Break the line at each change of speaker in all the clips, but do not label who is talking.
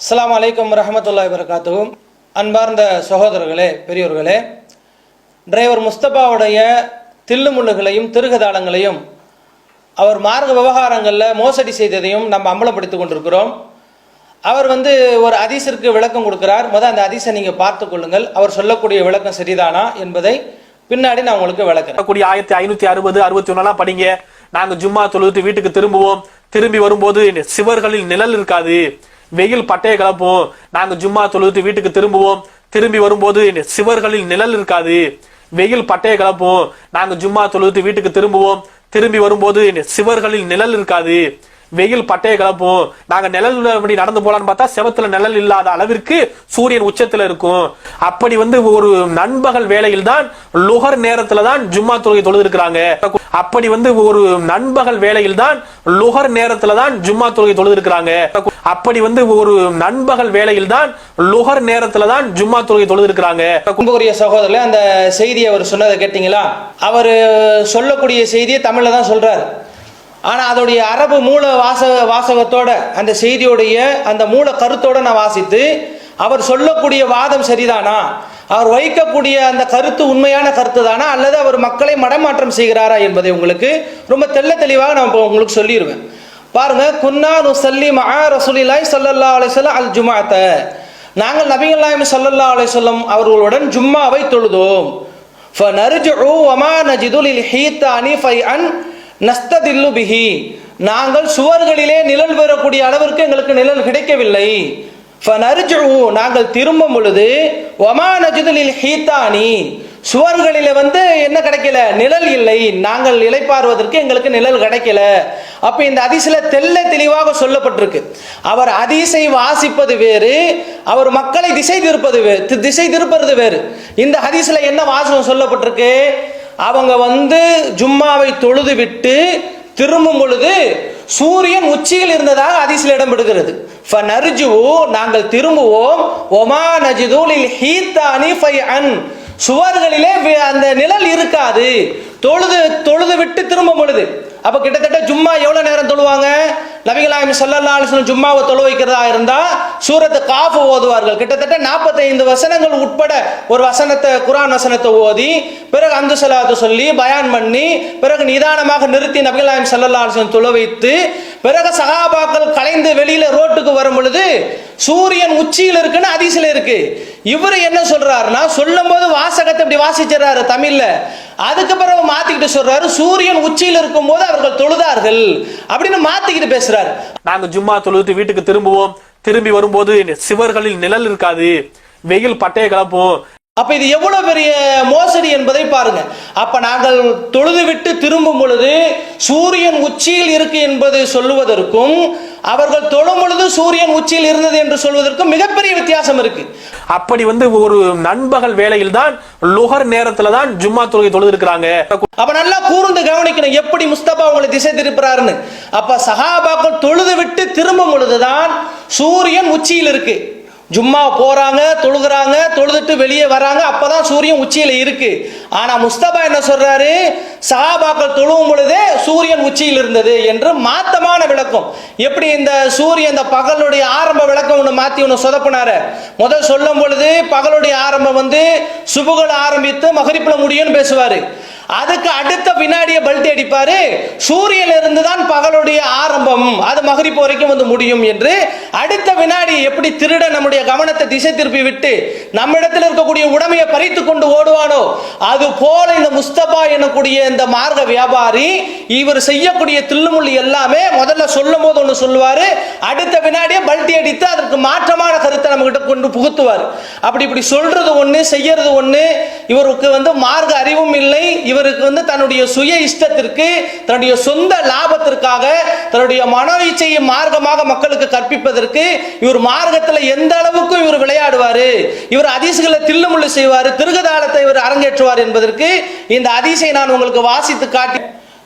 அஸ்லாம் அலைக்கும் ரஹமத்துல்லாஹி வரகாத்துவும் அன்பார்ந்த சகோதரர்களே பெரியோர்களே டிரைவர் முஸ்தபாவுடைய தில்லுமுள்ளுகளையும் திருகதாளங்களையும் அவர் மார்க்க விவகாரங்களில் மோசடி செய்ததையும் நம்ம அம்பலப்படுத்திக் கொண்டிருக்கிறோம். அவர் வந்து ஒரு அதிசிற்கு விளக்கம் கொடுக்கிறார். முதல் அந்த அதிசை நீங்கள் பார்த்து கொள்ளுங்கள். அவர் சொல்லக்கூடிய விளக்கம் சரிதானா என்பதை பின்னாடி நான் உங்களுக்கு விளக்கிறேன்.
கூடிய ஆயிரத்தி ஐநூற்றி அறுபது அறுபத்தி ஒன்னெல்லாம் படிங்க. நாங்கள் ஜும்மா தொழுது வீட்டுக்கு திரும்புவோம். திரும்பி வரும்போது சிவர்களில் நிழல் இருக்காது. வெயில் பட்டையை கிளப்பும் நாங்கள் ஜும்மா தொழுது வீட்டுக்கு திரும்புவோம். திரும்பி வரும்போது சிவர்களில் நிழல் இருக்காது. வெயில் பட்டையை கிளப்பும் நாங்கள் ஜும்மா தொழுது வீட்டுக்கு திரும்புவோம். திரும்பி வரும்போது சிவர்களில் நிழல் இருக்காது. வெயில் பட்டைய கிளப்பும் நாங்க நிழல் அப்படி நடந்து போலான்னு பார்த்தா செவத்துல நிழல் இல்லாத அளவிற்கு சூரியன் உச்சத்துல இருக்கும். அப்படி வந்து ஒரு நண்பகல் வேளையில் தான் லுகர் நேரத்துல தான் ஜும்மா தொழுகை தொழுது இருக்கிறாங்க அப்படி வந்து ஒரு நண்பகல் வேளையில் தான் லுகர் நேரத்துல தான் ஜும்மா தொழுகை தொழுது இருக்கிறாங்க அப்படி வந்து ஒரு நண்பகல் வேளையில் தான் லுகர் நேரத்துல தான் ஜும்மா தொழுகை தொழுது இருக்கிறாங்க
கும்புரிய அந்த செய்தியை அவர் சொன்னதை கேட்டிங்களா? அவர் சொல்லக்கூடிய செய்தியை தமிழ்ல தான் சொல்றாரு. ஆனால் அதோடைய அரபு மூல வாசக வாசகத்தோட அந்த செய்தியோடைய அந்த மூல கருத்தோட நான் வாசித்து அவர் சொல்லக்கூடிய வாதம் சரிதானா? அவர் வைக்கக்கூடிய அந்த கருத்து உண்மையான கருத்து தானா அல்லது அவர் மக்களை மடமாற்றம் செய்கிறாரா என்பதை உங்களுக்கு ரொம்ப தெள்ள தெளிவாக நான் இப்போ உங்களுக்கு சொல்லிடுவேன் பாருங்க குன்னா நுசல்லி மஹா ரசூலிலாய் சல்லல்லா அலிசல்ல அல் ஜுமாத்த நாங்கள் நபிகள்லாயம் சல்லல்லா அலிசல்லம் அவர்களுடன் ஜும்மாவை தொழுதோம். ஃபனர்ஜுஉ வமா நஜிதுல் ஹீத்தானி ஃபை அன் நஸ்ததில்லு பிஹி. நாங்கள் சுவர்களிலே நிழல் பெறக்கூடிய அளவிற்கு எங்களுக்கு நிழல் கிடைக்கவில்லை. நாங்கள் திரும்பும் பொழுது வமா நஜுதலில் ஹீத்தானி? சுவர்களில வந்து என்ன கிடைக்கல? நிழல் இல்லை. நாங்கள் இலைப்பாறுவதற்கு எங்களுக்கு நிழல் கிடைக்கல. அப்ப இந்த அதிசல தெல்ல தெளிவாக சொல்லப்பட்டிருக்கு. அவர் அதிசை வாசிப்பது வேறு அவர் மக்களை திசை திருப்பது வேறு திசை திருப்பது வேறு. இந்த ஹதீஸ்ல என்ன வாசகம் சொல்லப்பட்டிருக்கு? அவங்க வந்து ஜும்மாவை தொழுது விட்டு திரும்பும் பொழுது சூரியன் உச்சியில் இருந்ததாக அதிசயில் இடம் பெறுகிறது. ஃபனர்ஜுவு நாங்கள் திரும்புவோம். ஒமா நஜிதூலில் ஹீத்தானி ஃபை அன் சுவர்களிலே அந்த நிழல் இருக்காது. தொழுது தொழுது விட்டு திரும்பும் பொழுது. அப்போ கிட்டத்தட்ட ஜும்மா எவ்வளோ நேரம் தொழுவாங்க? நபிகளாயம் சல்லல்லா அலிஸ்லம் ஜும்மாவை தொழு வைக்கிறதா இருந்தால் சூரத்து காஃபு ஓதுவார்கள். கிட்டத்தட்ட 45 வசனங்கள் உட்பட ஒரு வசனத்தை குரான் வசனத்தை ஓதி பிறகு அந்த சலாத்து சொல்லி பயான் பண்ணி பிறகு நிதானமாக நிறுத்தி நபிகளாயம் சல்லல்லா துள வைத்து பிறகு சகாபாக்கள் கலைந்து வெளியில ரோட்டுக்கு வரும் பொழுது சூரியன் உச்சியில் இருக்குன்னு அதிசல இருக்கு. இவர் என்ன சொல்றாருன்னா சொல்லும் போது வாசகத்தை இப்படி வாசிச்சிடறாரு தமிழ்ல. அதுக்கு பிறகு மாத்திக்கிட்டு சொல்றாரு சூரியன் உச்சியில் இருக்கும் போது அவர்கள் தொழுதார்கள். அப்படின்னு மாத்திக்கிட்டு பேசுறாரு.
நாங்க ஜும்மா தொழுது வீட்டுக்கு திரும்புவோம். திரும்பி வரும்போது சிவர்களில் நிழல் இருக்காது. வெயில் பட்டைய கிளப்பும்
அப்ப இது எவ்வளவு பெரிய மோசடி என்பதை பாருங்க. அப்ப நாங்கள் தொழுது விட்டு திரும்பும் பொழுது சூரியன் உச்சியில் இருக்கு என்பதை சொல்லுவதற்கும் அவர்கள் தொழும் பொழுது சூரியன் உச்சியில் இருந்தது என்று சொல்வதற்கும் மிகப்பெரிய வித்தியாசம் இருக்கு.
அப்படி வந்து ஒரு நண்பகல் வேளையில் தான் லுகர் நேரத்துல தான் ஜும்மா தொழுகை தொழுது இருக்கிறாங்க
அப்ப நல்லா கூர்ந்து கவனிக்கணும் எப்படி முஸ்தபா உங்களை திசை திருப்புறாருன்னு. அப்ப சஹாபாக்கள் தொழுது விட்டு திரும்பும் பொழுதுதான் சூரியன் உச்சியில் இருக்கு. ஜும்மா போறாங்க தொழுகிறாங்க தொழுதுட்டு வெளியே வராங்க. அப்பதான் சூரியன் உச்சியில இருக்கு. ஆனா முஸ்தபா என்ன சொல்றாரு? சஹாபாக்கள் தொழுவும் பொழுதே சூரியன் உச்சியில் இருந்தது என்று மாத்தமான விளக்கம். எப்படி இந்த சூரியன் இந்த பகலுடைய ஆரம்ப விளக்கம் ஒன்று மாத்தி ஒன்று சொதப்பினாரு? முதல் சொல்லும் பொழுது பகலுடைய ஆரம்பம் வந்து சுபுகள் ஆரம்பித்து மகரிப்பில் முடியும்னு பேசுவாரு. அதுக்கு அடுத்த வினாடியை பல்ட்டி அடிப்பாரு. சூரியன் இருந்து தான் பகலுடைய ஆரம்பம். அது மகரிப்பு வரைக்கும் வந்து முடியும் என்று அடுத்த வினாடி எப்படி திருட நம்முடைய கவனத்தை திசை திருப்பி விட்டு நம்மிடத்தில் இருக்கக்கூடிய உடமையை பறித்து கொண்டு ஓடுவானோ அது போல இந்த முஸ்தபா எனக்கூடிய இந்த மார்க்க வியாபாரி இவர் செய்யக்கூடிய தில்லுமுள்ளி எல்லாமே முதல்ல சொல்லும் போது ஒன்று சொல்லுவாரு. அடுத்த வினாடியே பல்ட்டி அடித்து அதற்கு மாற்றமான கருத்தை நம்ம கொண்டு புகுத்துவார். அப்படி இப்படி சொல்றது ஒண்ணு செய்யறது ஒண்ணு இவருக்கு வந்து மார்க்க அறிவும் இல்லை. இவருக்கு வந்து தன்னுடைய சுய இஷ்டத்திற்கு தன்னுடைய சொந்த லாபத்திற்காக தன்னுடைய மன இச்சையை மார்க்கமாக மக்களுக்கு கற்பிப்பதற்கு இவர் மார்க்கத்துல எந்த அளவுக்கும் இவர் விளையாடுவார் இவர் அதிசுகளை தில்லுமுள்ளு செய்வார் திருகதாளத்தை இவர் அரங்கேற்றுவார் என்பதற்கு இந்த அதிசை நான் உங்களுக்கு வாசித்து காட்டி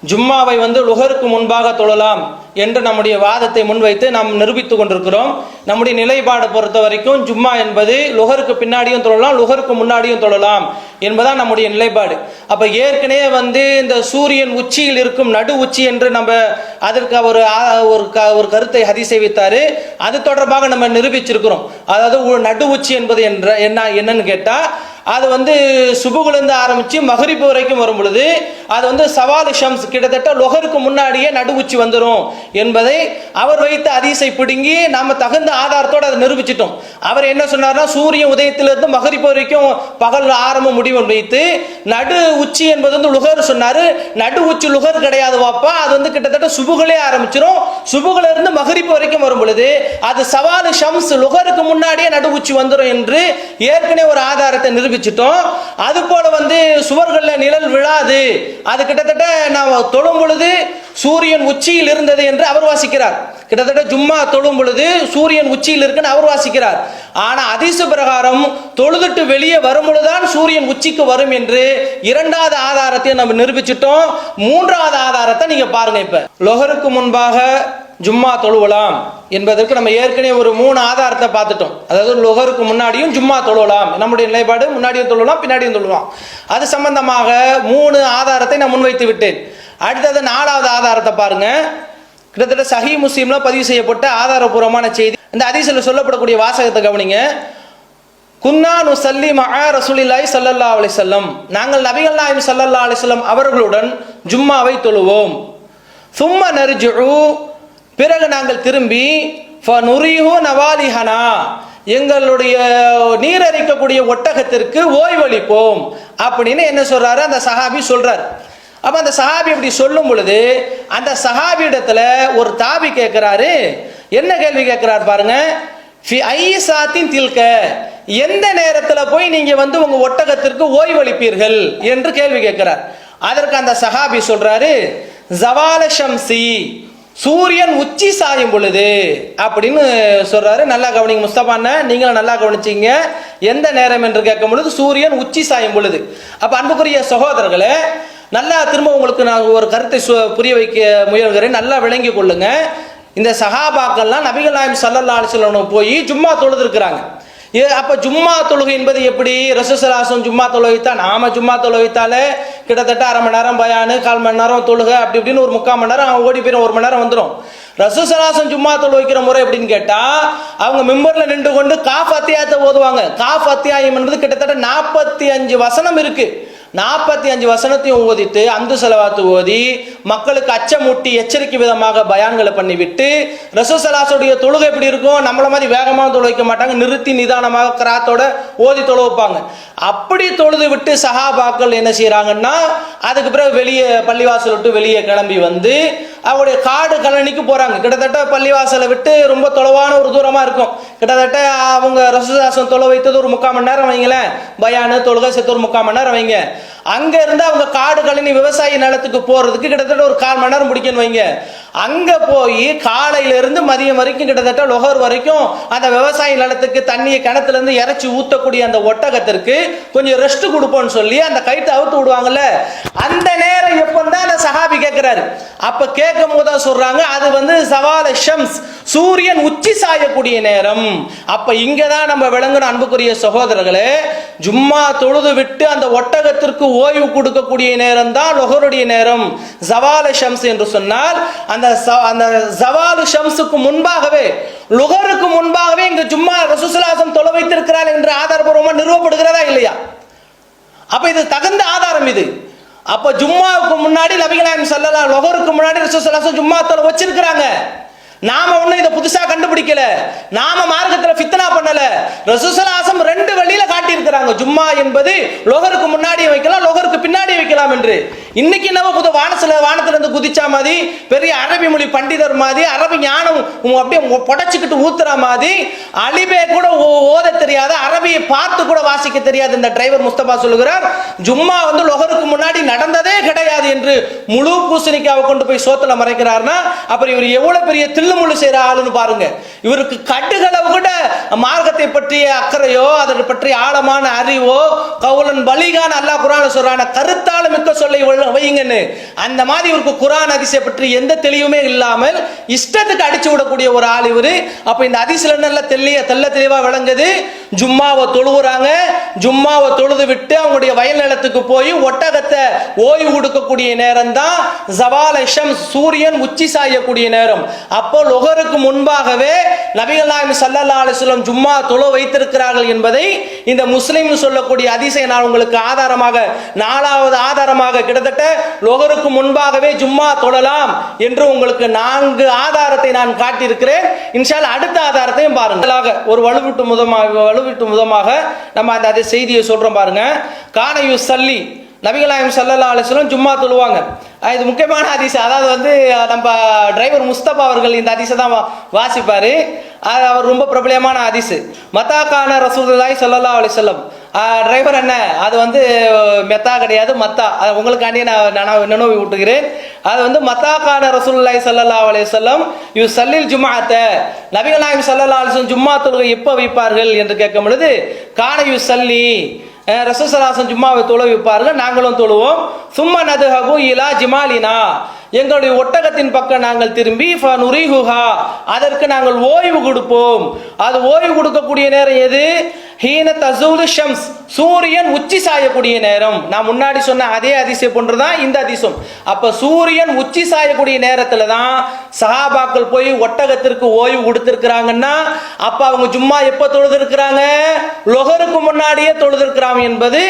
ஜும்மாவை வந்து லுகருக்கு முன்பாக தொழலாம் என்று நம்முடைய வாதத்தை முன்வைத்து நாம் நிரூபித்துக் கொண்டிருக்கிறோம். நம்முடைய நிலைப்பாடு பொறுத்த வரைக்கும் ஜும்மா என்பது லுகருக்கு பின்னாடியும் தொழலாம் லுகருக்கு முன்னாடியும் தொழலாம் என்பதான் நம்முடைய நிலைப்பாடு. அப்ப ஏற்கனவே வந்து இந்த சூரியன் உச்சியில் இருக்கும் நடு உச்சி என்று நம்ம அதற்கு அவர் ஒரு க- ஒரு கருத்தை ஹதீஸை வைத்தாரு. அது தொடர்பாக நம்ம நிரூபிச்சிருக்கிறோம். அதாவது உ- நடு உச்சி என்பது என்ற என்ன என்னன்னு கேட்டா அது வந்து சுபுகுலேருந்து ஆரம்பித்து மகரிப்பு வரைக்கும் வரும் பொழுது அது வந்து சவால் ஷம்ஸ் கிட்டத்தட்ட லொகருக்கு முன்னாடியே நடு உச்சி வந்துடும் என்பதை அவர் வைத்த அதிசை பிடுங்கி நாம் தகுந்த ஆதாரத்தோடு அதை நிரூபிச்சிட்டோம். அவர் என்ன சொன்னார்னா சூரியன் உதயத்திலிருந்து மகரிப்பு வரைக்கும் பகல் ஆரம்பம் முடிவு வைத்து நடு உச்சி என்பது வந்து லுகர் சொன்னார். நடு உச்சி லுகர் கிடையாது வாப்பா அது வந்து கிட்டத்தட்ட சுபுகளே ஆரம்பிச்சிடும் சுபுகுல இருந்து மகரிப்பு வரைக்கும் வரும் பொழுது அது சவால் ஷம்ஸ் லுகருக்கு முன்னாடியே நடு உச்சி வந்துடும் என்று ஏற்கனவே ஒரு ஆதாரத்தை நிரூபிச்சிட்டோம். அது போல வந்து சுவர்களில் நிழல் விழாது. அது கிட்டத்தட்ட நாம் தொழும் பொழுது சூரியன் உச்சியில் இருந்தது என்று அவர் வாசிக்கிறார். கிட்டத்தட்ட ஜும்மா தொழும் பொழுது சூரியன் உச்சியில் இருக்குன்னு அவர் வாசிக்கிறார். ஆனால் அதிச பிரகாரம் தொழுதுட்டு வெளியே வரும் பொழுதுதான் சூரியன் உச்சிக்கு வரும் என்று இரண்டாவது ஆதாரத்தை நம்ம நிரூபிச்சிட்டோம். மூன்றாவது ஆதாரத்தை நீங்க பாருங்க இப்ப. லொகருக்கு முன்பாக ஜும்மா தொழுவலாம் என்பதற்கு நம்ம ஏற்கனவே ஒரு மூணு ஆதாரத்தை பார்த்துட்டோம். அதாவது லுகருக்கு முன்னாடியும் ஜும்மா தொழுவலாம். நம்முடைய நிலைப்பாடு முன்னாடியும் தொழுவலாம் பின்னாடியும் தொழுவலாம். அது சம்பந்தமாக மூணு ஆதாரத்தை நான் முன்வைத்து விட்டேன். அடுத்தது நாலாவது ஆதாரத்தை பாருங்க. கிட்டத்தட்ட சஹி முஸ்லீம்ல பதிவு செய்யப்பட்ட ஆதாரபூர்வமான செய்தி. இந்த அதிசயில் சொல்லப்படக்கூடிய வாசகத்தை கவனிங்க. குன்னா நுசல்லி மகா ரசூலில்லாய் சல்லல்லா அலி செல்லம் நாங்கள் நபிகள் நாயம் சல்லல்லா அலி வஸல்லம் அவர்களுடன் ஜும்மாவை தொழுவோம். சும்ம நரிஜு பிறகு நாங்கள் திரும்பி நவாலிஹனா எங்களுடைய நீரரிக்கக்கூடிய ஒட்டகத்திற்கு ஓய்வளிப்போம். அப்படின்னு என்ன சொல்றாரு? அந்த சஹாபி சொல்றார். அப்ப அந்த சஹாபி இப்படி சொல்லும் பொழுது அந்த சஹாபி இடத்துல ஒரு தாபி கேட்கிறாரு என்ன கேள்வி கேட்கிறார் பாருங்க. ஃபி ஐ தில்க எந்த நேரத்துல போய் நீங்க வந்து உங்க ஒட்டகத்திற்கு ஓய்வளிப்பீர்கள்? என்று கேள்வி கேட்கிறார் அதற்கு அந்த சஹாபி சொல்றாரு ஜவால ஷம்சி சூரியன் உச்சி சாயும் பொழுது அப்படின்னு சொல்றாரு. நல்லா கவனிங்க முஸ்தபான நீங்களும் நல்லா கவனிச்சீங்க. எந்த நேரம் என்று கேட்கும் பொழுது சூரியன் உச்சி சாயும் பொழுது. அப்ப அன்புக்குரிய சகோதரர்களே நல்லா திரும்ப உங்களுக்கு நான் ஒரு கருத்தை சு- புரிய வைக்க முயல்கிறேன். நல்லா விளங்கி கொள்ளுங்க. இந்த சகாபாக்கள்லாம் நபிகள் நாயம் சல்லல்லா அலிஸ்லாம் போய் ஜும்மா தொழுதுருக்குறாங்க. இருக்கிறாங்க அப்ப ஜும்மா தொழுகை என்பது எப்படி? ரசூசலாசம் ஜும்மா தொழுகைத்தா நாம ஜும்மா தொழுகைத்தாலே கிட்டத்தட்ட அரை மணி நேரம் பயானு கால் மணி நேரம் தொழுக அப்படி இப்படின்னு ஒரு முக்கால் மணி நேரம் ஓடி போயிடும் ஒரு மணி நேரம் வந்துடும் ரசூசலாசம் ஜும்மா தொழுகைக்கிற முறை எப்படின்னு கேட்டா அவங்க மிம்பர்ல நின்று கொண்டு காஃப் அத்தியாயத்தை ஓதுவாங்க. காஃப் அத்தியாயம் என்பது கிட்டத்தட்ட நாற்பத்தி அஞ்சு வசனம் இருக்கு. நாற்பத்தி அஞ்சு வசனத்தையும் ஓதித்து அந்து செலவாத்து ஓதி மக்களுக்கு அச்சமூட்டி எச்சரிக்கை விதமாக பயான்களை பண்ணிவிட்டு ரசூசலாசுடைய தொழுகை எப்படி இருக்கும் நம்மள மாதிரி வேகமாக தொழுவைக்க மாட்டாங்க. நிறுத்தி நிதானமாக கிராத்தோட ஓதி தொழுவிப்பாங்க அப்படி தொழுது விட்டு சஹாபாக்கள் என்ன செய்கிறாங்கன்னா அதுக்கு பிறகு வெளியே பள்ளிவாசல் விட்டு வெளியே கிளம்பி வந்து அவங்களுடைய காடு கழனிக்கு போகிறாங்க கிட்டத்தட்ட பள்ளிவாசலை விட்டு ரொம்ப தொலைவான ஒரு தூரமாக இருக்கும். கிட்டத்தட்ட அவங்க ரசதாசம் தொலை வைத்தது ஒரு முக்கால் மணி நேரம் வைங்களேன் பயானு தொழுகை சேர்த்து ஒரு முக்கால் மணி நேரம் வைங்க அங்கேருந்து அவங்க காடு கழனி விவசாய நிலத்துக்கு போகிறதுக்கு கிட்டத்தட்ட ஒரு கால் மணி நேரம் பிடிக்கணும் வைங்க அங்கே போய் காலையிலேருந்து மதியம் வரைக்கும் கிட்டத்தட்ட லொகர் வரைக்கும் அந்த விவசாய நிலத்துக்கு தண்ணியை கிணத்துலேருந்து இறச்சி இறைச்சி அந்த ஒட்டகத்திற்கு கொஞ்சம் ரெஸ்ட் கொடுப்போம்னு சொல்லி அந்த கைட்டை அவுத்து விடுவாங்கல்ல? அந்த நேரம் எப்போ தான் அந்த சஹாபி கேட்குறாரு அப்போ கேட்கும் போது தான் சொல்கிறாங்க அது வந்து சவால ஷம்ஸ் சூரியன் உச்சி சாயக்கூடிய நேரம். அப்ப இங்கதான் நம்ம விளங்கணும் அன்புக்குரிய சகோதரர்களே ஜும்மா தொழுது விட்டு அந்த ஒட்டகத்திற்கு ஓய்வு கொடுக்கக்கூடிய நேரம் தான் லொகருடைய நேரம். ஜவால ஷம்ஸ் என்று சொன்னால் அந்த ச- அந்த ஜவாலு ஷம்ஸுக்கு முன்பாகவே லுகருக்கு முன்பாகவே இங்க ஜும்மா ரசூசலாசம் தொலை வைத்திருக்கிறார் என்று ஆதாரபூர்வமா நிறுவப்படுகிறதா இல்லையா? அப்ப இது தகுந்த ஆதாரம் இது. அப்ப ஜும்மாவுக்கு முன்னாடி நபிகளாயம் சொல்லலாம் லொகருக்கு முன்னாடி ரசூசலாசம் ஜும்மா தொலை வச்சிருக்கிறாங்க. நாம ஒண்ணும் இதை புதுசா கண்டுபிடிக்கல. நாம மார்க்கத்துல ஃபித்னா பண்ணல. ரசூசலாசம் ரெண்டு வழியில காட்டியிருக்கிறாங்க. ஜும்மா என்பது லோகருக்கு முன்னாடி வைக்கலாம் லோகருக்கு பின்னாடி வைக்கலாம் என்று. இன்னைக்கு என்னவோ புது வானத்துல வானத்துல இருந்து குதிச்சா மாதிரி பெரிய அரபி மொழி பண்டிதர் மாதிரி அரபி ஞானம் அப்படியே புடச்சிக்கிட்டு ஊத்துற மாதிரி அலிபே கூட ஓ- ஓத தெரியாத அரபியை பார்த்து கூட வாசிக்க தெரியாது இந்த டிரைவர் முஸ்தபா சொல்லுகிறார். ஜும்மா வந்து லொகருக்கு முன்னாடி நடந்ததே கிடையாது என்று முழு பூசணிக்காவை கொண்டு போய் சோத்துல மறைக்கிறார்னா அப்புறம் இவர் எவ்வளவு பெரிய தில்லுமுள்ளு செய்யற ஆளுன்னு பாருங்க. இவருக்கு கட்டுகளவு கூட மார்க்கத்தை பற்றிய அக்கறையோ அதை பற்றிய ஆழமான அறிவோ கவுலன் பலிகான் அல்லாஹ் குரான சொல்றான கருத்தால மிக்க சொல்லை வை- வையுங்கன்னு. அந்த மாதிரி இவருக்கு குரான் அதிசய பற்றி எந்த தெளிவுமே இல்லாமல் இஷ்டத்துக்கு அடிச்சு விடக்கூடிய ஒரு ஆள் இவர். அப்போ இந்த அதிசல நல்ல தெளிய தெல்ல தெளிவாக விளங்குது. ஜும்மாவை தொழுவுறாங்க ஜும்மாவை தொழுது விட்டு அவங்களுடைய வயல் நிலத்துக்கு போய் ஒட்டகத்தை ஓய்வு கொடுக்கக்கூடிய நேரம் தான் ஜவாலஷம் சூரியன் உச்சி சாயக்கூடிய நேரம். அப்போ லொகருக்கு முன்பாகவே நபிகள் நாயகம் சல்லா அலிஸ்லம் ஜும்மா தொழ வைத்திருக்கிறார்கள் என்பதை இந்த முஸ்லீம் சொல்லக்கூடிய அதிசய நான் உங்களுக்கு ஆதாரமாக நாலாவது ஆதாரமாக கிட்டத்தட்ட லொகருக்கு முன்பாகவே ஜும்மா தொழலாம் என்று உங்களுக்கு நான்கு ஆதாரத்தை நான் காட்டியிருக்கிறேன். இன்ஷால் அடுத்த ஆதாரத்தையும் பாருங்க ஒரு வலுவிட்டு முதமாக வலுவிட்டு முதமாக நம்ம அந்த அதை செய்தியை சொல்றோம் பாருங்க. கானையு சல்லி நபிகளாயம் சல்லல்லா அலிஸ்லம் ஜும்மா தொழுவாங்க. இது முக்கியமான ஹதீஸ். அதாவது வந்து நம்ம டிரைவர் முஸ்தபா அவர்கள் இந்த ஹதீஸை தான் வாசிப்பாரு. அவர் ரொம்ப பிரபலமான அதிசு மத்தாக்கான ரசூலுல்லாஹி ஸல்லல்லாஹு அலைஹி வஸல்லம். டிரைவர் என்ன அது வந்து மெத்தா கிடையாது மத்தா. அது உங்களுக்காண்டியே நான் நான் நினைவு விட்டுக்கிறேன் அது வந்து மத்தாக்கான ரசூல்லாய் ஸல்லல்லாஹு அலைஹி சொல்லம் யூ சல்லில் ஜும்ஆத்த. நபிகள் நாயகம் ஸல்லல்லாஹு அலைஹி ஜும்மா தொழுகை எப்போ வைப்பார்கள் என்று கேட்கும் பொழுது கான யூ சல்லி ரசூசலாசன் ஜும்மாவை தொழுவிப்பார்கள் நாங்களும் தொழுவோம். சும்மா நதுஹபு இலா ஜிமாலினா. எங்களுடைய ஒட்டகத்தின் பக்கம் நாங்கள் திரும்பி அதற்கு நாங்கள் ஓய்வு கொடுப்போம். அது ஓய்வு கொடுக்கக்கூடிய நேரம் எது? ஹீன தசூது ஷம்ஸ் சூரியன் உச்சி சாயக்கூடிய நேரம். நான் முன்னாடி சொன்ன அதே அதிசயம் போன்றுதான் இந்த அதிசயம். அப்ப சூரியன் உச்சி சாயக்கூடிய நேரத்துல தான் சஹாபாக்கள் போய் ஒட்டகத்திற்கு ஓய்வு கொடுத்திருக்கிறாங்கன்னா அப்ப அவங்க சும்மா எப்ப தொழுதிருக்கிறாங்க? லொகருக்கு முன்னாடியே தொழுதிருக்கிறாங்க என்பது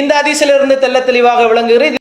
இந்த அதிசயிலிருந்து தெள்ள தெளிவாக விளங்குகிறது.